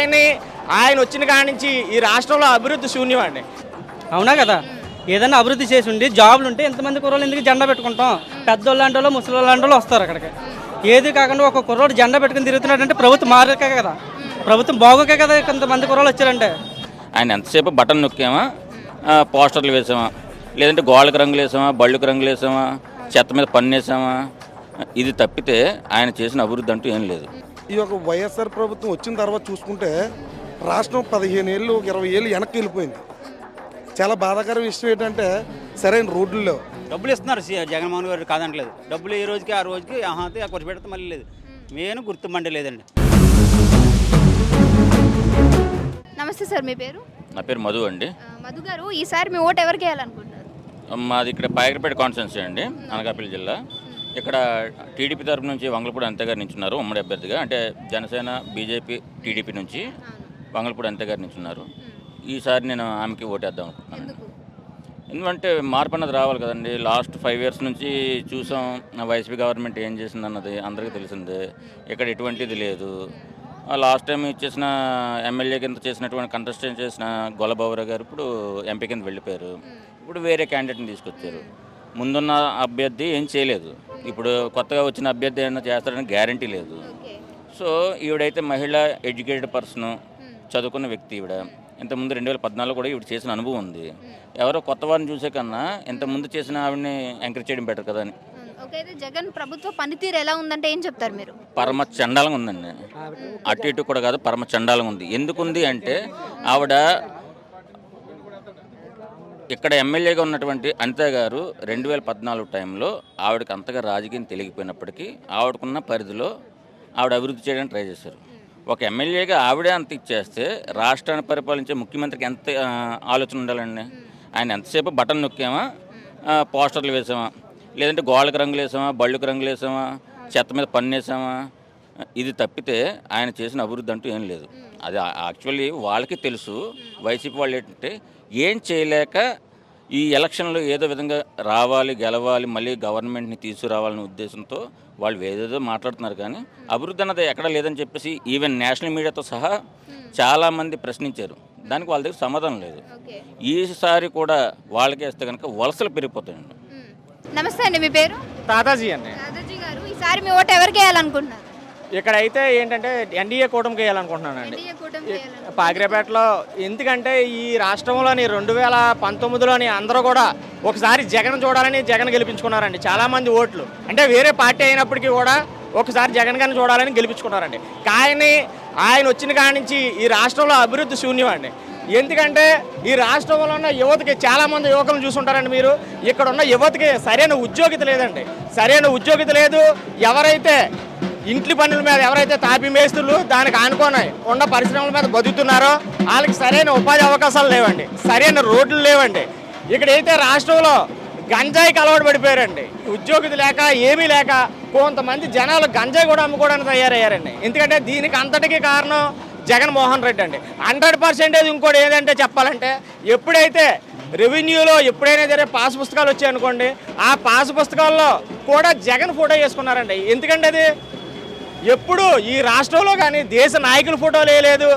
ఆయన్ని ఆయన వచ్చిన కాడి నుంచి ఈ రాష్ట్రంలో అభివృద్ధి శూన్యం అండి అవునా కదా? ఏదైనా అభివృద్ధి చేసి ఉండి జాబులు ఉంటే ఎంతమంది కుర్రోళ్ళు ఎందుకు జెండా పెట్టుకుంటాం? పెద్దోళ్ళు లాంటి వాళ్ళు ముసలి లాంటి వాళ్ళు వస్తారు అక్కడికి. ఏది కాకుండా ఒక కుర్రోడు జెండా పెట్టుకుని తిరుగుతున్నాడంటే ప్రభుత్వం మారకే కదా. ప్రభుత్వం బాగోకే కదా కొంతమంది కుర్రోళ్ళు వచ్చారంటే. ఆయన ఎంతసేపు బటన్ నొక్కామా? పోస్టర్లు వేసామా? లేదంటే గోళ్ళకి రంగులు వేసామా? బళ్ళకి రంగులు వేసామా? చెత్త మీద పన్ను వేసామా? ఇది తప్పితే ఆయన చేసిన అభివృద్ధి అంటూ ఏం లేదు. ఈ యొక్క వైఎస్ఆర్ ప్రభుత్వం వచ్చిన తర్వాత చూసుకుంటే రాష్ట్రం పదిహేను ఏళ్ళు ఒక ఇరవై ఏళ్ళు వెనక్కి వెళ్ళిపోయింది. చాలా బాధాకర విషయం ఏంటంటే సరైన రోడ్లు లేవు. డబ్బులు ఇస్తున్నారు సీ- జగన్మోహన్ గారు కాదనట్లేదు డబ్బులు ఈ రోజుకి ఆ రోజుకి ఆహా ఖర్చు పెడితే మళ్ళీ లేదు. మెయిన్ గుర్తుమంటే లేదండి. నమస్తే సార్ మీ పేరు? నా పేరు మధు అండి. మధు గారు ఈసారి మీ ఓటు ఎవరికి వేయాలనుకుంటున్నారు? మాది ఇక్కడ పాయకరపేట కాన్స్టిట్యున్సీ అండి అనకాపల్లి జిల్లా. ఇక్కడ టీడీపీ తరపు నుంచి వంగలపూడి అంతే గారు నించున్నారు ఉమ్మడి అభ్యర్థిగా. అంటే జనసేన బీజేపీ టీడీపీ నుంచి వంగలపూడి అంతే గారు నించున్నారు. ఈసారి నేను ఆమెకి ఓటేద్దాం అనుకుంటున్నాను. ఎందుకంటే మార్పు అన్నది రావాలి కదండి. లాస్ట్ ఫైవ్ ఇయర్స్ నుంచి చూసాం వైసీపీ గవర్నమెంట్ ఏం చేసింది అన్నది అందరికీ తెలిసిందే. ఇక్కడ ఎటువంటిది లేదు. లాస్ట్ టైం ఇచ్చేసిన ఎమ్మెల్యే కింద చేసినటువంటి కంటెస్టెంట్ చేసిన గొల్లబాబురావు గారు ఇప్పుడు ఎంపీ కింద వెళ్ళిపోయారు. ఇప్పుడు వేరే క్యాండిడేట్ని తీసుకొచ్చారు. ముందున్న అభ్యర్థి ఏం చేయలేదు. ఇప్పుడు కొత్తగా వచ్చిన అభ్యర్థి ఏమైనా చేస్తాడని గ్యారంటీ లేదు. సో ఈవిడైతే మహిళ ఎడ్యుకేటెడ్ పర్సన్ చదువుకున్న వ్యక్తి ఈవిడ. ఇంతకుముందు రెండు వేల పద్నాలుగు కూడా ఈవిడ చేసిన అనుభవం ఉంది. ఎవరో కొత్త వారిని చూసే కన్నా ఇంతకుముందు చేసిన ఆవిడని ఎంకరేజ్ చేయడం బెటర్ కదా అని. జగన్ ప్రభుత్వ పనితీరు ఎలా ఉందంటే ఏం చెప్తారు మీరు? పరమ చండాలంగా ఉందండి. అటు ఇటు కూడా కాదు పరమ చండాలంగా ఉంది. ఎందుకుంది అంటే ఆవిడ ఇక్కడ ఎమ్మెల్యేగా ఉన్నటువంటి అనిత గారు రెండు వేల పద్నాలుగు టైంలో ఆవిడకి అంతగా రాజకీయం తెలియకపోయినప్పటికీ ఆవిడకున్న పరిధిలో ఆవిడ అభివృద్ధి చేయడానికి ట్రై చేశారు. ఒక ఎమ్మెల్యేగా ఆవిడే అంత ఇచ్చేస్తే రాష్ట్రాన్ని పరిపాలించే ముఖ్యమంత్రికి ఎంత ఆలోచన ఉండాలండి? ఆయన ఎంతసేపు బటన్ నొక్కామా? పోస్టర్లు వేసామా? లేదంటే గోళ్ళకి రంగులు వేసామా? బళ్ళకి రంగులు వేసామా? చెత్త మీద పన్నేసామా ఇది తప్పితే ఆయన చేసిన అభివృద్ధి అంటూ ఏం లేదు. అది యాక్చువల్లీ వాళ్ళకి తెలుసు. వైసీపీ వాళ్ళు ఏంటంటే ఏం చేయలేక ఈ ఎలక్షన్లో ఏదో విధంగా రావాలి గెలవాలి మళ్ళీ గవర్నమెంట్ని తీసుకురావాలనే ఉద్దేశంతో వాళ్ళు ఏదేదో మాట్లాడుతున్నారు కానీ అభివృద్ధి అన్నది ఎక్కడ లేదని చెప్పేసి ఈవెన్ నేషనల్ మీడియాతో సహా చాలామంది ప్రశ్నించారు. దానికి వాళ్ళ దగ్గర సమాధానం లేదు. ఈసారి కూడా వాళ్ళకే ఇస్తే కనుక వలసలు పెరిగిపోతాయండి. నమస్తే అండి మీ పేరు? తాతాజీ అండి. దాదాజీ గారు. ఈసారి మీ ఓటు ఎవరికి వేయాలనుకుంటున్నారు? ఇక్కడ అయితే ఏంటంటే ఎన్డీఏ కూటమికి వేయాలనుకుంటున్నానండి. పాకిరేపేటలో ఎందుకంటే ఈ రాష్ట్రంలోని రెండు వేల పంతొమ్మిదిలోని అందరూ కూడా ఒకసారి జగన్ చూడాలని జగన్ గెలిపించుకున్నారండి. చాలామంది ఓట్లు. అంటే వేరే పార్టీ అయినప్పటికీ కూడా ఒకసారి జగన్ గారిని చూడాలని గెలిపించుకున్నారండి. కానీ ఆయన వచ్చిన కాడి నుంచి ఈ రాష్ట్రంలో అభివృద్ధి శూన్యం అండి ఎందుకంటే ఈ రాష్ట్రంలో ఉన్న యువతకి చాలామంది యువకులను చూసుంటారండి మీరు. ఇక్కడ ఉన్న యువతకి సరైన ఉద్యోగిత లేదండి. సరైన ఉద్యోగిత లేదు. ఎవరైతే ఇంటి పనుల మీద ఎవరైతే తాపి మేస్తులు దానికి ఆనుకోనాయి ఉన్న పరిశ్రమల మీద బతుకుతున్నారో వాళ్ళకి సరైన ఉపాధి అవకాశాలు లేవండి. సరైన రోడ్లు లేవండి. ఇక్కడైతే రాష్ట్రంలో గంజాయికి అలవాటు పడిపోయారండి. ఉద్యోగులు లేక ఏమీ లేక కొంతమంది జనాలు గంజాయి కూడా అమ్ముకోవడానికి తయారయ్యారండి. ఎందుకంటే దీనికి అంతటికీ కారణం జగన్మోహన్ రెడ్డి అండి. హండ్రెడ్ పర్సెంటేజ్ ఇంకోటి ఏదంటే చెప్పాలంటే ఎప్పుడైతే రెవెన్యూలో ఎప్పుడైనా సరే పాస్ పుస్తకాలు వచ్చాయనుకోండి ఆ పాస్ పుస్తకాల్లో కూడా జగన్ ఫోటో వేసుకున్నారండి. ఎందుకంటే అది ఎప్పుడు ఈ రాష్ట్రంలో కానీ దేశ నాయకుల ఫోటోలు వేయలేదు.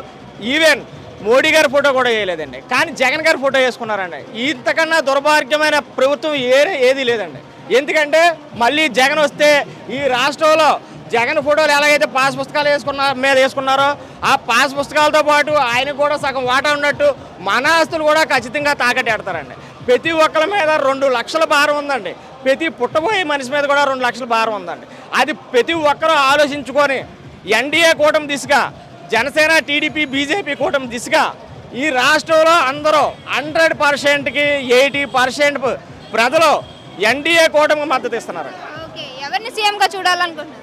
ఈవెన్ మోడీ గారి ఫోటో కూడా వేయలేదండి. కానీ జగన్ గారి ఫోటో వేసుకున్నారండి. ఇంతకన్నా దుర్భాగ్యమైన ప్రభుత్వం ఏ ఏది లేదండి. ఎందుకంటే మళ్ళీ జగన్ వస్తే ఈ రాష్ట్రంలో జగన్ ఫోటోలు ఎలాగైతే పాస్ పుస్తకాలు వేసుకున్న మీద వేసుకున్నారో ఆ పాస్ పుస్తకాలతో పాటు ఆయన కూడా సగం వాటా ఉన్నట్టు మన ఆస్తులు కూడా ఖచ్చితంగా తాకట్టేడతారండి ప్రతి ఒక్కరి మీద రెండు లక్షల భారం ఉందండి. ప్రతి పుట్టబోయే మనిషి మీద కూడా రెండు లక్షల భారం ఉందండి. అది ప్రతి ఒక్కరూ ఆలోచించుకొని ఎన్డీఏ కూటమి దిశగా జనసేన టీడీపీ బీజేపీ కూటమి దిశగా ఈ రాష్ట్రంలో అందరూ హండ్రెడ్ పర్సెంట్కి ఎయిటీ పర్సెంట్ ప్రజలు ఎన్డీఏ కూటమికి మద్దతు ఇస్తున్నారు. ఎవరిని సీఎంగా చూడాలనుకుంటున్నారు?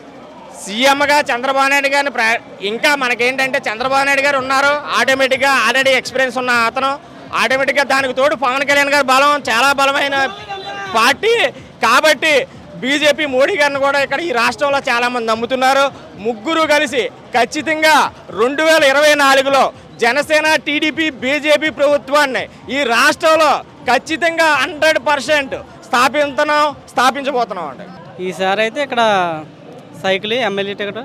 సీఎంగా చంద్రబాబు నాయుడు గారిని ప్ర ఇంకా మనకేంటంటే చంద్రబాబు నాయుడు గారు ఉన్నారు ఆటోమేటిక్గా ఆల్రెడీ ఎక్స్పీరియన్స్ ఉన్న అతను ఆటోమేటిక్గా దానికి తోడు పవన్ కళ్యాణ్ గారి బలం చాలా బలమైన పార్టీ కాబట్టి బీజేపీ మోడీ గారిని కూడా ఇక్కడ ఈ రాష్ట్రంలో చాలామంది నమ్ముతున్నారు. ముగ్గురు కలిసి ఖచ్చితంగా రెండు వేల ఇరవై నాలుగులో జనసేన టీడీపీ బీజేపీ ప్రభుత్వాన్ని ఈ రాష్ట్రంలో ఖచ్చితంగా హండ్రెడ్ పర్సెంట్ స్థాపిస్తున్నాం స్థాపించబోతున్నాం అండి. ఈసారి అయితే ఇక్కడ cycle MLA ticket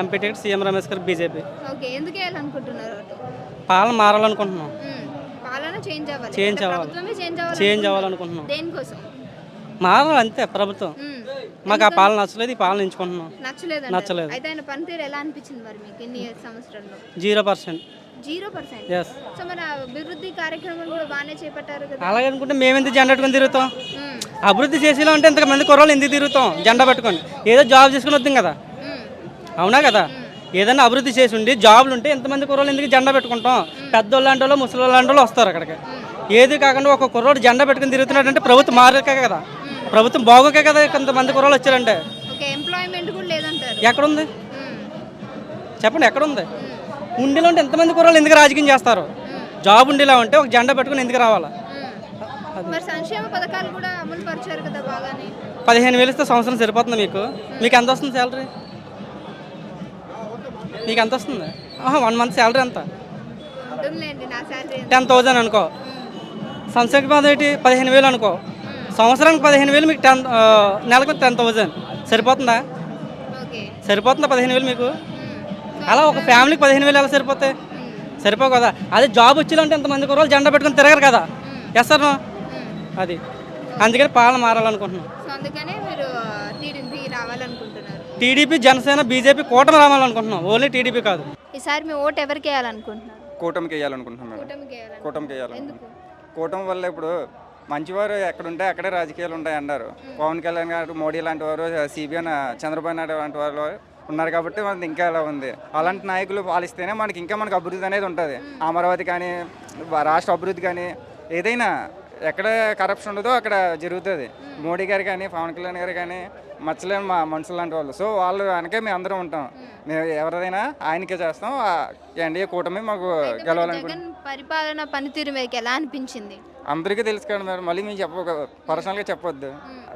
MP ticket CM Ramesh garu BJP. పాలన మారాలనుకుంటున్నాం. చేంజ్ అవ్వాలి. చేంజ్ అవ్వాలనుకుంటున్నాం. దేనికోసం? మారాలి అంతే ప్రభుత్వం. మాకు ఆ పాలన నచ్చలేదు ఈ పాలన ఎంచుకుంటున్నాం. నచ్చలేదు నచ్చలేదు. అయితే ఆయన పనితీరు ఎలా అనిపించింది మరి మీకు ఇన్ని సంవత్సరంలో? Zero percent. Zero percent? So మరి అభివృద్ధి కార్యక్రమాలు కూడా బాగానే చేపట్టారు కదా? అలాగే అనుకుంటే మేము ఎందుకు జెండా పెట్టుకొని తిరుగుతాం. అభివృద్ధి చేసేలా ఉంటే ఇంతమంది కుర్రోళ్ళు ఎందుకు తిరుగుతాం? జెండా పెట్టుకొని. ఏదో జాబ్ చేసుకుని వద్దాం కదా. అవునా కదా? ఏదైనా అభివృద్ధి చేసి ఉండి జాబ్లు ఉంటే ఎంతమంది కుర్రోళ్ళు ఎందుకు జెండా పెట్టుకుంటాం? పెద్దోళ్ళు లాంటి వాళ్ళు ముసలి లాంటి వాళ్ళు వస్తారు అక్కడికి. ఏది కాకుండా ఒక కుర్రోడు జెండా పెట్టుకుని తిరుగుతున్నాడంటే ప్రభుత్వం మారకే కదా? ప్రభుత్వం బాగోకే కదా కొంతమంది కుర్రోళ్ళు వచ్చారంటే. ఓకే ఎంప్లాయ్మెంట్ కూడా లేదంటారు. ఎక్కడుంది. చెప్పండి ఎక్కడుంది? ఉండిలో ఉంటే ఎంతమంది కుర్రోళ్ళు ఎందుకు రాజకీయం చేస్తారు? జాబ్ ఉండేలా ఉంటే ఒక జెండా పెట్టుకుని ఎందుకు రావాలా? మ్మ్. మరి సంక్షేమ పథకాలు కూడా అమలు పరిచారు కదా బాగానే. పదిహేను వేలు ఇస్తే సంవత్సరం సరిపోతుంది మీకు. మీకు ఎంత వస్తుంది శాలరీ మీకు ఎంత వస్తుంది? వన్ మంత్ శాలరీ ఎంత? టెన్ థౌజండ్ అనుకో. పది ఏంటి? పదిహేను వేలు అనుకో. సంవత్సరానికి పదిహేను వేలు మీకు టెన్ నెలకు టెన్ థౌజండ్. సరిపోతుందా? ఓకే. సరిపోతుందా పదిహేను వేలు మీకు? మ్మ్. అలా ఒక ఫ్యామిలీకి పదిహేను వేలు ఎలా సరిపోతాయి? సరిపో కదా. అదే జాబ్ వచ్చేలాంటి ఎంతమంది కుర్రోళ్ళు జెండా పెట్టుకొని తిరగరు కదా. ఎస్ సార్ అది. అందుకని పాలన మారాలనుకుంటున్నాం. సో అందుకనే మీరు టీడీపీ రావాలనుకుంటున్నారు. టీడీపీ జనసేన బీజేపీ కూటమి రావాలనుకుంటున్నాం. ఓన్లీ టీడీపీ కాదు. ఈసారి మీ ఓటు ఎవరికి వేయాలనుకుంటున్నారు? కూటమికి వేయాలనుకుంటున్నాం కూటమికి కూటమికి ఎందుకు? వేయాలనుకుంటున్నాం కూటమి వల్ల ఇప్పుడు మంచివారు ఎక్కడుంటే అక్కడే రాజకీయాలు ఉంటాయి అన్నారు పవన్ కళ్యాణ్ గారు మోడీ లాంటి వారు సిబిఎన్ చంద్రబాబు నాయుడు లాంటి వారు ఉన్నారు కాబట్టి మనకి ఇంకా అలా ఉంది. అలాంటి నాయకులు పాలిస్తేనే మనకి ఇంకా మనకు అభివృద్ధి అనేది ఉంటుంది. అమరావతి కానీ రాష్ట్ర అభివృద్ధి కానీ ఏదైనా ఎక్కడ కరప్షన్ ఉండదో అక్కడ జరుగుతుంది. మోడీ గారు కానీ పవన్ కళ్యాణ్ గారు కానీ మచ్చలేని మా మనుషులు లాంటి వాళ్ళు. సో వాళ్ళు వెనకే మేము అందరం ఉంటాం. మేము ఎవరిదైనా ఆయనకే చేస్తాం. ఎన్డీఏ కూటమి మాకు గెలవాలనుకుంటున్నాం. పరిపాలన పనితీరు మీకు ఎలా అనిపించింది? అందరికీ తెలుసు కదా మేడం మళ్ళీ మేము చెప్ప పర్సనల్గా చెప్పొద్దు.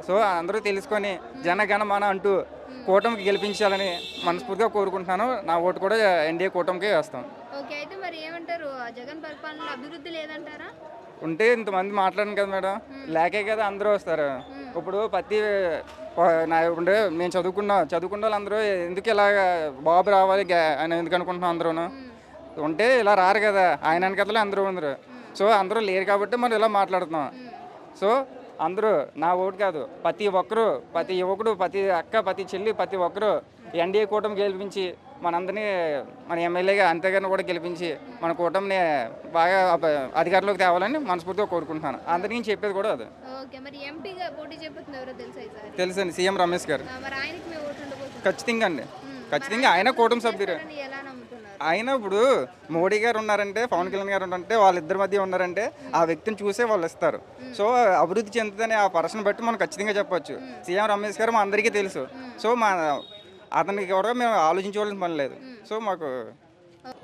సో అందరూ తెలుసుకొని జనగణ మన అంటూ కూటమికి గెలిపించాలని మనస్ఫూర్తిగా కోరుకుంటున్నాను. నా ఓటు కూడా ఎన్డీఏ కూటమికే వేస్తాం. ఓకే అయితే మరి ఏమంటారు? ఆ జగన్ పరిపాలనలో అభివృద్ధి లేదంటారా? ఉంటే ఇంతమంది మాట్లాడను కదా మేడం. లేకే కదా అందరూ వస్తారు. ఇప్పుడు ప్రతి నా ఇప్పుడు మేము చదువుకున్న చదువుకున్న వాళ్ళందరూ ఎందుకు ఇలా బాబు రావాలి అని ఎందుకు అనుకుంటున్నాం అందరూ ఉంటే ఇలా రారు కదా. ఆయన వెనకతలే అందరూ ఉండరు సో అందరూ లేరు కాబట్టి మనం ఇలా మాట్లాడుతున్నాం. సో అందరూ నా ఓటు కాదు. ప్రతి ఒక్కరు ప్రతి యువకుడు ప్రతి అక్క ప్రతి చెల్లి ప్రతి ఒక్కరు ఎన్డీఏ కూటమి గెలిపించి మనందరినీ మన ఎమ్మెల్యేగా అంతేగాని కూడా గెలిపించి మన కూటమిని బాగా అధికారంలోకి తేవాలని మనస్ఫూర్తిగా కోరుకుంటున్నాను. అందరికీ చెప్పేది కూడా అది. తెలుసండి సీఎం రమేష్ గారు. ఖచ్చితంగా అండి. ఖచ్చితంగా ఆయన కూటమి సభ్యులు ఆయన ఇప్పుడు మోడీ గారు ఉన్నారంటే పవన్ కళ్యాణ్ గారు ఉన్నారంటే వాళ్ళిద్దరి మధ్య ఉన్నారంటే ఆ వ్యక్తిని చూసే వాళ్ళు ఇస్తారు సో అభివృద్ధి చెందుతుందని ఆ పర్సన్ బట్టి మనం ఖచ్చితంగా చెప్పొచ్చు. సీఎం రమేష్ గారు మా అందరికీ తెలుసు. సో మా అతనికి కూడా మేము ఆలోచించవలసిన పని లేదు. సో మాకు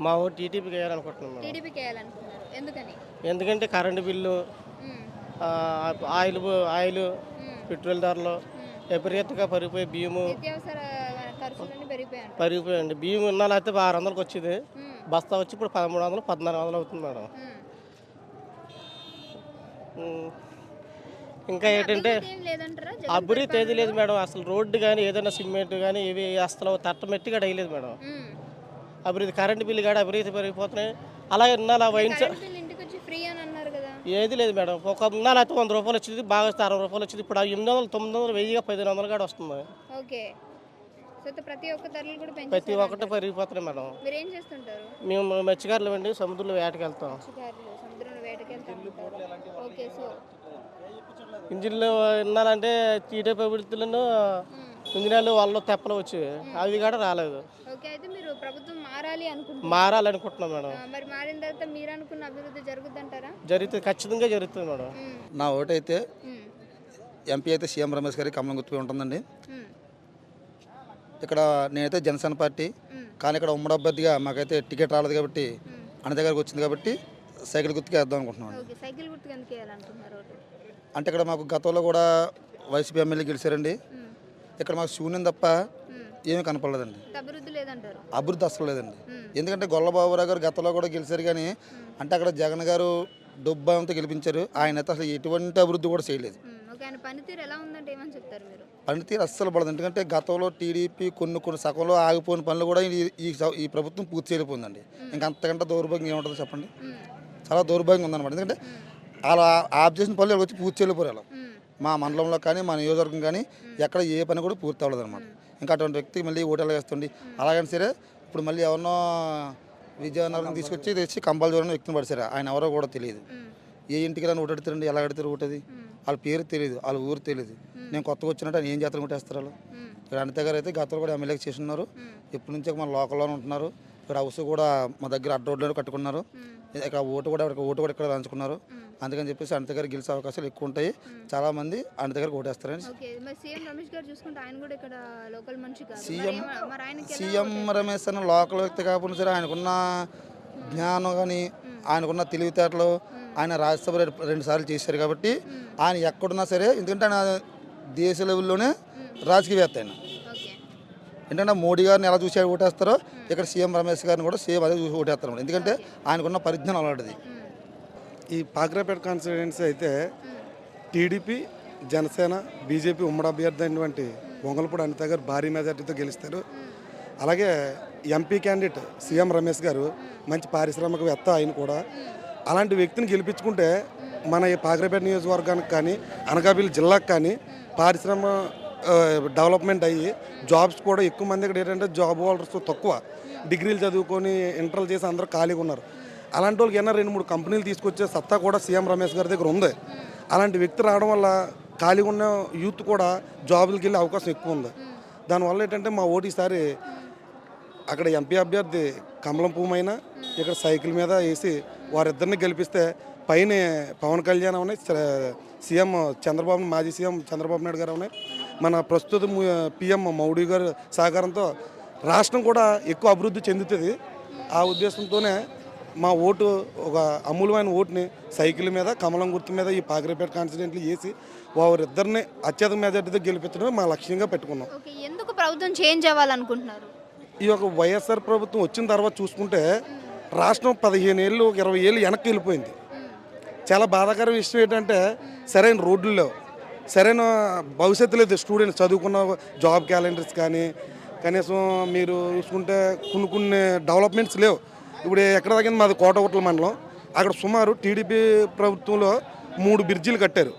మా ఊరు వేయాలనుకుంటున్నాం వేయాలనుకుంటున్నారు. ఎందుకని? ఎందుకంటే current bill oil oil petrol ధరలు విపరీతంగా పరిగిపోయి బియ్యము పెరిగిపోయాయి పరిగిపోయండి బియ్యం ఇన్నాళ్ళు అయితే ఆరు వందలకి వచ్చేది. బస్తా వచ్చి ఇప్పుడు పదమూడు వందలు పద్నాలుగు వందలు అవుతుంది మేడం. ఇంకా ఏంటంటే అభివృద్ధి ఏది లేదు మేడం. అసలు రోడ్డు కానీ ఏదైనా సిమెంట్ కానీ ఇవి అసలు తట్టమెట్టిగా వేయలేదు మేడం. అభివృద్ధి కరెంటు బిల్లు కాడ అభివృద్ధి పెరిగిపోతున్నాయి. అలాగే ఇన్నాళ్ళు ఆ వైన్ షా- కరెంట్ బిల్ ఇంటికి వచ్చి ఫ్రీ అని అన్నారు కదా. ఏది లేదు మేడం. ఒక ఇన్నాళ్ళు అయితే వంద రూపాయలు వచ్చింది బాగా అరవై రూపాయలు వచ్చింది. ఇప్పుడు ఎనిమిది వందలు తొమ్మిది వందలు వెయ్యిగా పదిహేను వందలు కాడ వస్తుంది. ఓకే. సో ప్రతి ఒక్క ధరలు కూడా ప్రతి పెంచుతారు ఒక్కటి పెరిగిపోతున్నాయి మేడం. మీరు ఏం చేస్తుంటారు? మేము మత్స్యకారులు అండి సముద్రంలో వేటకి వెళ్తాం. మత్స్యకారులు సముద్రంలో వేటకెళ్తారు ఓకే సో ఇంజిన్లు విన్నాలంటే చీటే ప్రవృత్తులను ఇంజినాలు వాళ్ళు తెప్పలు వచ్చి అవి కూడా రాలేదు. ఓకే అయితే మీరు ప్రభుత్వం మారాలి అనుకుంటున్నారు? మారాలనుకుంటున్నాం మేడం. మరి మారిన తర్వాత మీరు అనుకున్న అభివృద్ధి జరుగుద్దంటారా జరుగుతుంది ఖచ్చితంగా జరుగుతుంది మేడం. నా ఓటు అయితే మ్మ్. ఎంపీ అయితే సీఎం రమేష్ గారికి కమలం గుర్తుపై ఉంటుందండి. ఇక్కడ నేనైతే జనసేన పార్టీ. కానీ ఇక్కడ ఉమ్మడి అభ్యర్థిగా మాకైతే టికెట్ రాలేదు కాబట్టి అన్న దగ్గరకు వచ్చింది కాబట్టి సైకిల్ గుర్తుకి వేద్దాం అనుకుంటున్నాం ఓకే సైకిల్ గుర్తుకు ఎందుకు వేయాలనుకుంటున్నారు ఓటు అంటే ఇక్కడ మాకు గతంలో కూడా వైసీపీ ఎమ్మెల్యే గెలిచారండి. ఇక్కడ మాకు శూన్యం తప్ప. ఏమీ కనపడలేదండి అభివృద్ధి అసలు లేదండి. ఎందుకంటే గొల్లబాబురావు గారు గతంలో కూడా గెలిచారు కానీ అంటే అక్కడ జగన్ గారు డొబ్బాంతో గెలిపించారు ఆయన అయితే అసలు ఎటువంటి అభివృద్ధి కూడా చేయలేదు. ఓకే ఆయన పనితీరు ఎలా ఉందంటే ఏమని చెప్తారు మీరు? పనితీరు అస్సలు పడదు. ఎందుకంటే గతంలో టీడీపీ కొన్ని కొన్ని సగంలో ఆగిపోయిన పనులు కూడా ఈ- ఈ స- ఈ ప్రభుత్వం పూర్తి చేయలేకపోయిందండి. ఇంకా అంతకంటే దౌర్భాగ్యం ఏముంటుందో చెప్పండి. చాలా దౌర్భాగ్యం ఉందన్నమాట. ఎందుకంటే అలా ఆఫ్ చేసిన పనులు వచ్చి పూర్తి చేయలేకపోయారు అలా మా మండలంలో కానీ మా నియోజకవర్గం కానీ ఎక్కడ ఏ పని కూడా పూర్తి అవ్వలేదు అనమాట ఇంకా అటువంటి వ్యక్తి మళ్ళీ ఓటేలా వేస్తుంది అలాగని సరే ఇప్పుడు మళ్ళీ ఎవరినో విజయనగరం తీసుకొచ్చి తెచ్చి కంపాలు చూడని వ్యక్తిని పడిచారు ఆయన ఎవరో కూడా తెలియదు. ఏ ఇంటికి రాని ఓటెడతారండి ఎలా ఎడతారు ఓటది వాళ్ళ పేరు తెలియదు వాళ్ళ ఊరు తెలియదు నేను కొత్తగా వచ్చినట్టు ఆయన ఏం జాతర కొట్టేస్తారు వాళ్ళు. ఇక్కడ అనిత గారు అయితే గతంలో కూడా ఎమ్మెల్యేకి చేసి ఉన్నారు ఇప్పటి నుంచి మన లోకల్లోనే ఉంటున్నారు. ఇక్కడ హౌస్ కూడా మా దగ్గర అడ్డ రోడ్లో కట్టుకున్నారు. ఇక్కడ ఓటు కూడా ఓటు కూడా ఇక్కడ దంచుకున్నారు. అందుకని చెప్పేసి అనిత గారు గెలిచే అవకాశాలు ఎక్కువ ఉంటాయి. చాలా మంది అనిత గారికి ఓటేస్తారని. సీఎం సీఎం రమేష్ అన్న లోకల్ వ్యక్తి కాకుండా సరే ఆయనకున్న జ్ఞానం కానీ ఆయనకున్న తెలివితేటలు ఆయన రాజ్యసభ రెండు- రెండు సార్లు చేశారు కాబట్టి ఆయన ఎక్కడున్నా సరే ఎందుకంటే ఆయన దేశ లెవెల్లోనే రాజకీయవేత్త ఆయన. ఓకే. ఏంటంటే మోడీ గారిని ఎలా చూసి ఓటేస్తారో ఇక్కడ సీఎం రమేష్ గారిని కూడా సేమ్ అదే చూసి ఓటేస్తారు. ఎందుకంటే ఆయనకున్న పరిజ్ఞానం అలాంటిది. ఈ పాగ్రాపేట కాన్స్టిట్యుయెన్సీ అయితే టీడీపీ జనసేన బీజేపీ ఉమ్మడి అభ్యర్థి అయినటువంటి పొంగలపూడి అనిత గారు భారీ మెజార్టీతో గెలుస్తారు. అలాగే ఎంపీ క్యాండిడేట్ సీఎం రమేష్ గారు మంచి పారిశ్రామికవేత్త ఆయన కూడా. అలాంటి వ్యక్తిని గెలిపించుకుంటే మన ఈ పాగ్రాపేట నియోజకవర్గానికి కానీ అనకాపల్లి జిల్లాకు కానీ పారిశ్రమ డెవలప్మెంట్ అయ్యి జాబ్స్ కూడా ఎక్కువ మంది ఇక్కడ ఏంటంటే జాబ్ హోల్డర్స్ తక్కువ. డిగ్రీలు చదువుకొని ఇంటర్లు చేసి అందరూ ఖాళీగా ఉన్నారు. అలాంటి వాళ్ళకి ఏమైనా రెండు మూడు కంపెనీలు తీసుకొచ్చే సత్తా కూడా సీఎం రమేష్ గారి దగ్గర ఉంది. అలాంటి వ్యక్తి రావడం వల్ల ఖాళీగా ఉన్న యూత్ కూడా జాబులకి వెళ్ళే అవకాశం ఎక్కువ ఉంది. దానివల్ల ఏంటంటే మా ఓటు ఈసారి అక్కడ ఎంపీ అభ్యర్థి కమలం పూమైనా ఇక్కడ సైకిల్ మీద వేసి వారిద్దరిని గెలిపిస్తే పైన పవన్ కళ్యాణ్ ఉన్నాయి సీఎం చంద్రబాబు మాజీ సీఎం చంద్రబాబు నాయుడు గారు ఉన్నాయి. మన ప్రస్తుత పిఎం మౌడీ గారు సహకారంతో రాష్ట్రం కూడా ఎక్కువ అభివృద్ధి చెందుతుంది. ఆ ఉద్దేశంతోనే మా ఓటు ఒక అమూల్యమైన ఓటుని సైకిల్ మీద కమలం గుర్తు మీద ఈ పాగిరిపేట కాన్స్టిట్యూంట్లు వేసి వారిద్దరిని అత్యధిక మెజార్టీతో గెలిపించడమే మా లక్ష్యంగా పెట్టుకున్నాం. ఎందుకు ప్రభుత్వం చేంజ్ అవ్వాలనుకుంటున్నారు? ఈ యొక్క వైఎస్ఆర్ ప్రభుత్వం వచ్చిన తర్వాత చూసుకుంటే రాష్ట్రం పదిహేను ఏళ్ళు ఒక ఇరవై ఏళ్ళు వెనక్కి వెళ్ళిపోయింది. చాలా బాధాకర విషయం ఏంటంటే సరైన రోడ్లు లేవు. సరైన భవిష్యత్తు లేదు. స్టూడెంట్స్ చదువుకున్న జాబ్ క్యాలెండర్స్ కానీ కనీసం మీరు చూసుకుంటే కొన్ని కొన్ని డెవలప్మెంట్స్ లేవు. ఇప్పుడు ఎక్కడ తగ్గింది? మాది కోటగుట్ల మండలం. అక్కడ సుమారు టీడీపీ ప్రభుత్వంలో మూడు బ్రిడ్జిలు కట్టారు.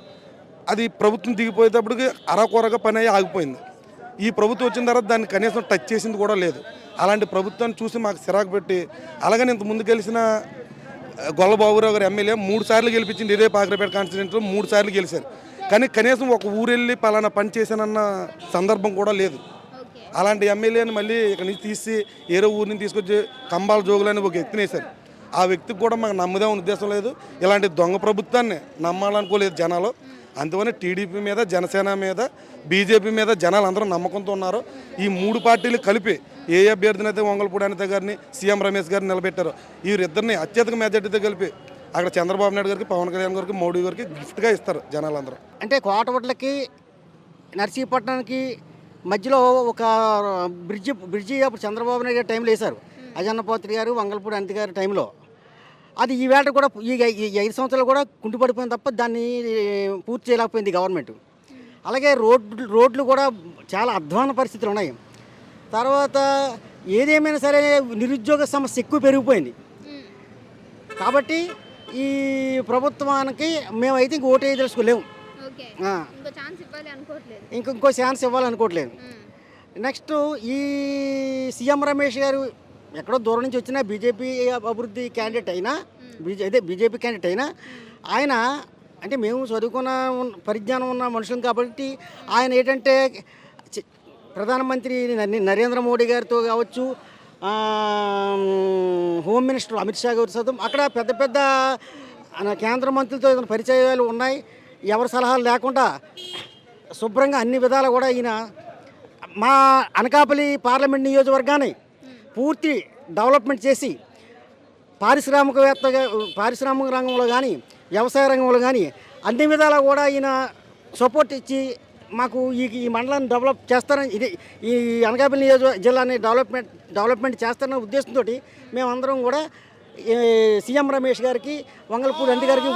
అది ప్రభుత్వం దిగిపోయేటప్పటికి అరకొరగా పని అయి ఆగిపోయింది. ఈ ప్రభుత్వం వచ్చిన తర్వాత దాన్ని కనీసం టచ్ చేసింది కూడా లేదు. అలాంటి ప్రభుత్వాన్ని చూసి మాకు సిరాకు పెట్టి అలాగని ఇంత ముందు గెలిచిన గొల్లబాబురావు గారు ఎమ్మెల్యే మూడు సార్లు గెలిపించింది ఇదే పాకరపేట కాన్స్టిట్యూన్సీలో మూడు సార్లు గెలిచారు. కానీ కనీసం ఒక ఊరెళ్ళి పలానా పని చేశానన్న సందర్భం కూడా లేదు. అలాంటి ఎమ్మెల్యేని మళ్ళీ ఇక్కడ నుంచి తీసి ఏరో ఊరి నుంచి తీసుకొచ్చి కంబాల జోగులని ఒక వ్యక్తిని వేశారు. ఆ వ్యక్తికి కూడా మాకు నమ్మదే ఉద్దేశం లేదు. ఇలాంటి దొంగ ప్రభుత్వాన్ని నమ్మాలనుకోలేదు జనాలు. అందువల్ల టీడీపీ మీద జనసేన మీద బీజేపీ మీద జనాలు అందరూ నమ్మకంతో ఉన్నారు. ఈ మూడు పార్టీలు కలిపి ఏ అభ్యర్థిని అయితే వంగలపూడి అనిత గారిని సీఎం రమేష్ గారిని నిలబెట్టారు వీరిద్దరిని అత్యధిక మెజార్టీతో కలిపి అక్కడ చంద్రబాబు నాయుడు గారికి పవన్ కళ్యాణ్ గారికి మోడీ గారికి గిఫ్ట్గా ఇస్తారు జనాలందరూ. అంటే కోటవట్లకి నర్సీపట్నానికి మధ్యలో ఒక బ్రిడ్జి బ్రిడ్జి అప్పుడు చంద్రబాబు నాయుడు గారి టైంలో వేశారు. అజన్నపోత్రి గారు వంగలపూడి అంతి గారి టైంలో. అది ఈ వేట కూడా ఈ ఐదు సంవత్సరాలు కూడా కుంటుపడిపోయింది తప్ప దాన్ని పూర్తి చేయలేకపోయింది గవర్నమెంట్. అలాగే రోడ్లు రోడ్లు కూడా చాలా అధ్వాన పరిస్థితులు ఉన్నాయి. తర్వాత ఏదేమైనా సరే నిరుద్యోగ సమస్య ఎక్కువ పెరిగిపోయింది. కాబట్టి ఈ ప్రభుత్వానికి మేమైతే ఇంక ఓటు వేయదలుచుకోలేము. ఓకే. ఆ. ఇంకో ఛాన్స్ ఇవ్వాలి అనుకోవట్లేదు. ఇంక ఇంకో ఛాన్స్ ఇవ్వాలనుకోవట్లేదు. నెక్స్ట్ ఈ సీఎం రమేష్ గారు ఎక్కడో దూరం నుంచి వచ్చిన బీజేపీ అభివృద్ధి క్యాండిడేట్ అయినా బీజే అదే బీజేపీ క్యాండిడేట్ అయినా ఆయన అంటే మేము చదువుకున్న పరిజ్ఞానం ఉన్న మనుషులం కాబట్టి ఆయన ఏంటంటే ప్రధానమంత్రి నరే- నరేంద్ర మోడీ గారితో కావచ్చు హోమ్ మినిస్టర్ అమిత్ షా గారి సైతం అక్కడ పెద్ద పెద్ద కేంద్ర మంత్రులతో ఏదైనా పరిచయాలు ఉన్నాయి ఎవరి సలహాలు లేకుండా శుభ్రంగా అన్ని విధాలు కూడా ఈయన మా అనకాపల్లి పార్లమెంట్ నియోజకవర్గాన్ని పూర్తి డెవలప్మెంట్ చేసి పారిశ్రామికవేత్తగా పారిశ్రామిక రంగంలో కానీ వ్యవసాయ రంగంలో కానీ అన్ని విధాలా కూడా ఈయన సపోర్ట్ ఇచ్చి మాకు ఈ ఈ మండలాన్ని డెవలప్ చేస్తారని ఇది ఈ అనకాపల్లి నియోజక జిల్లాని డెవలప్మెంట్ డెవలప్మెంట్ చేస్తారన్న ఉద్దేశంతో మేమందరం కూడా సీఎం రమేష్ గారికి వంగలపూడి అంది గారికి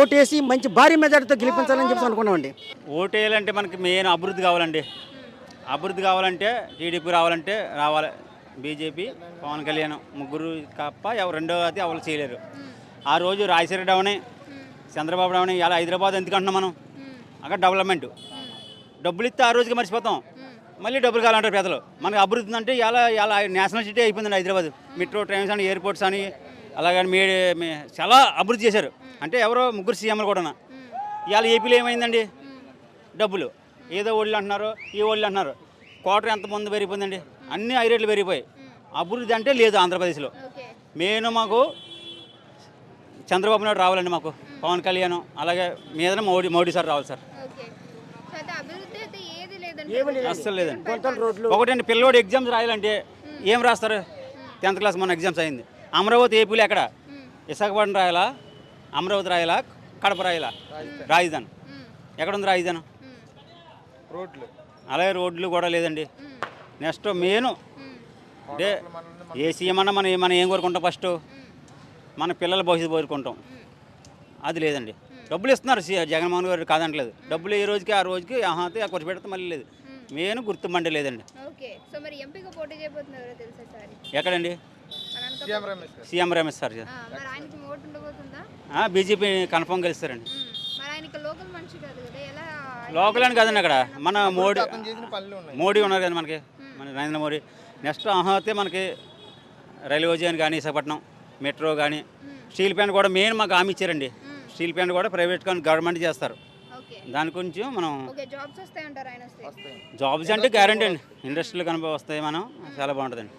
ఓటేసి మంచి భారీ మెజార్టీతో గెలిపించాలని చెప్పి అనుకున్నామండి. ఓటేయాలంటే మనకి మెయిన్ అభివృద్ధి కావాలండి. అభివృద్ధి కావాలంటే టీడీపీ రావాలంటే రావాలి. బీజేపీ పవన్ కళ్యాణ్ ముగ్గురు తప్ప ఎవరు రెండో అది ఎవరు చేయలేరు. ఆ రోజు రాజశేఖర డౌనే చంద్రబాబు డౌనే ఇలా హైదరాబాద్ ఎందుకు అంటున్నాం మనం? అక్కడ డెవలప్మెంట్. డబ్బులు ఇస్తే ఆ రోజుకి మర్చిపోతాం. మళ్ళీ డబ్బులు కావాలంటారు పేదలు. మనకి అభివృద్ధి అంటే ఇలా ఇలా నేషనల్ సిటీ అయిపోయిందండి హైదరాబాద్. మెట్రో ట్రైన్స్ అని ఎయిర్పోర్ట్స్ అని అలాగని మీ మీ- చాలా అభివృద్ధి చేశారు. అంటే ఎవరో ముగ్గురు సీఎంలు కూడా. ఇవాళ ఏపీలో ఏమైందండి? డబ్బులు. ఏదో ఒళ్ళు అంటున్నారు ఈ ఒళ్ళు అంటున్నారు. క్వార్టర్ ఎంత ముందు పెరిగిపోయిందండి? అన్ని హై రేట్లు పెరిగిపోయాయి. అభివృద్ధి అంటే లేదు ఆంధ్రప్రదేశ్లో. ఓకే. మెయిన్ మాకు చంద్రబాబు నాయుడు రావాలండి మాకు పవన్ కళ్యాణ్ అలాగే మీదన మోడీ మోడీ సార్ రావాలి సార్. ఓకే. సో అయితే అభివృద్ధి అయితే ఏది లేదండి? అస్సలు లేదండి. ఒకటండి పిల్లోడు ఎగ్జామ్స్ రాయాలంటే ఏం రాస్తారు? టెన్త్ క్లాస్ మన ఎగ్జామ్స్ అయింది. అమరావతి ఏపీలో ఎక్కడ? విశాఖపట్నం రాయాలా? అమరావతి రాయాలా? కడప రాయాలా? రాజధాని. ఎక్కడ ఉంది రాజధాని? రోడ్లు. అలాగే రోడ్లు కూడా లేదండి. Next main. అంటే ఏ సీఎం అన్నా మనం మనం ఏం కోరుకుంటాం ఫస్ట్ మన పిల్లల భవిష్యత్తు కోరుకుంటాం. అది లేదండి. డబ్బులు ఇస్తున్నారు జగన్మోహన్ గారు కాదంటలేదు. డబ్బులు ఈ రోజుకి ఆ రోజుకి ఆహాతే ఆ ఖర్చు పెడితే మళ్ళీ లేదు. మెయిన్ గుర్తుమండి లేదండి. ఓకే. సో మరి ఎంపీగా పోటీ చేయబోతున్నారో తెలుసా సార్? ఎక్కడండి? సీఎం రమేష్ గారు. సీఎం రమేష్ సార్ మరి ఆయనకి ఓటు ఉండబోతుందా? బీజేపీ కన్ఫర్మ్ గెలుస్తారండి. మ్మ్. మరి ఆయనకి లోకల్ మనిషి కాదు కదా ఎలా లోకల్ అని కాదండి అక్కడ. మన మోడీ చేసిన పనులు ఉన్నాయి. మోడీ ఉన్నారు కదా మనకి. మన నరేంద్ర మోడీ. నెక్స్ట్ ఆహాతే మనకి రైల్వే జోన్ కానీ విశాఖపట్నం మెట్రో కానీ స్టీల్ ప్లాంట్ కూడా మెయిన్ మాకు హామీ ఇచ్చారండి. స్టీల్ ప్లాంట్ కూడా ప్రైవేట్ కానీ గవర్నమెంట్ చేస్తారు. ఓకే దాని గురించి మనం ఓకే జాబ్స్ అంటే గ్యారంటీ అండి. ఇండస్ట్రీలు కనుక వస్తాయి మనం చాలా బాగుంటుందండి.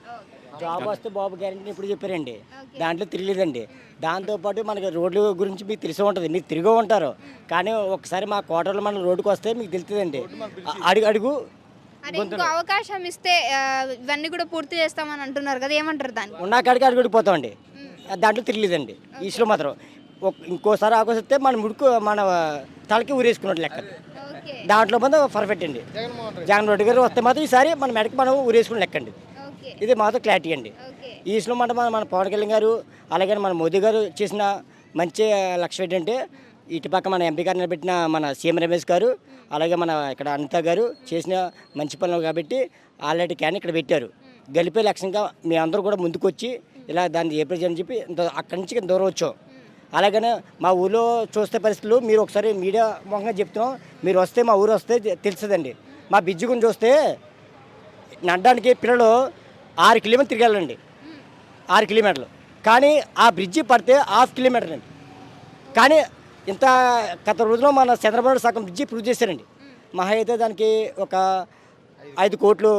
జాబ్ వస్తే బాబు గ్యారెంటీ ఇప్పుడు చెప్పారండి. దాంట్లో తిరగలేదండి. దాంతోపాటు మనకి రోడ్ల గురించి మీకు తెలిసి ఉంటుంది. మీరు తిరిగి ఉంటారు. కానీ ఒకసారి మా కోటలో మన రోడ్డుకి వస్తే మీకు తెలుస్తుందండి. అడుగు అడుగు. అరే ఇంకో అవకాశం ఇస్తే ఆ, ఇవన్నీ కూడా పూర్తి చేస్తామని అంటున్నారు కదా ఏమంటారు దాన్ని? ఉన్న కాడికి అడుగుడిపోతామండి దాంట్లో తిరగలేదండి. ఈస్లో మాత్రం. ఒక- ఇంకోసారి అవకాశం వస్తే మన ముడుకు మన తలకి ఊరేసుకున్నట్టు లెక్క. ఓకే. దాంట్లో మాత్రం పర్ఫెక్ట్ అండి. జగన్ రెడ్డి. గారు వస్తే మాత్రం ఈసారి మన మెడకి మనం ఊరేసుకుని లెక్క అండి. ఓకే. ఇది మాత్రం క్లారిటీ అండి. ఓకే. ఈస్లో మాట మన మన పవన్ కళ్యాణ్ గారు అలాగే మన మోదీ గారు చేసిన మంచి లక్ష్యం ఏంటంటే ఇటుపక్క మన ఎంపీ గారు నిలబెట్టిన మన సీఎం రమేష్ గారు అలాగే మన ఇక్కడ అనిత గారు చేసిన మంచి పనులు కాబట్టి ఆల్రెడీ క్యాన్ ఇక్కడ పెట్టారు. గెలిపే లక్ష్యంగా మీ అందరూ కూడా ముందుకొచ్చి ఇలా దాన్ని ఏ చెప్పి ఇంత అక్కడి నుంచి దూరం వచ్చాం. అలాగనే మా ఊళ్ళో చూస్తే పరిస్థితులు మీరు ఒకసారి మీడియా ముఖంగా చెప్తున్నాం. మీరు వస్తే మా ఊరు వస్తే తెలుస్తుందండి. మా బిజ్జి గురించి చూస్తే నడ్డానికి పిల్లలు ఆరు కిలోమీటర్లు తిరగాలండి. ఆరు కిలోమీటర్లు. కానీ ఆ బ్రిడ్జి పడితే హాఫ్ కిలోమీటర్ అండి కానీ ఇంత గత రోజులో మన చంద్రబాబు సగం బ్రిడ్జి ప్రూవ్ చేశారండి. మహా అయితే దానికి ఒక ఐదు కోట్లు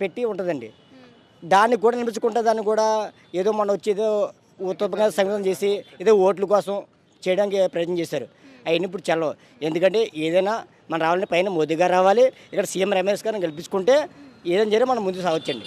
పెట్టి ఉంటుందండి. దాన్ని కూడా నిర్మించుకుంటే దాన్ని కూడా ఏదో మన వచ్చి ఏదో ఉత్తమంగా సంగతం చేసి ఏదో ఓట్ల కోసం చేయడానికి ప్రయత్నం చేశారు. అవన్నీ ఇప్పుడు చల్లవు. ఎందుకంటే ఏదైనా మన రావాలంటే పైన మోదీ గారు రావాలి ఇక్కడ సీఎం రమేష్ గారిని గెలిపించుకుంటే ఏదైనా జరిగి మనం ముందుకు సాగొచ్చండి.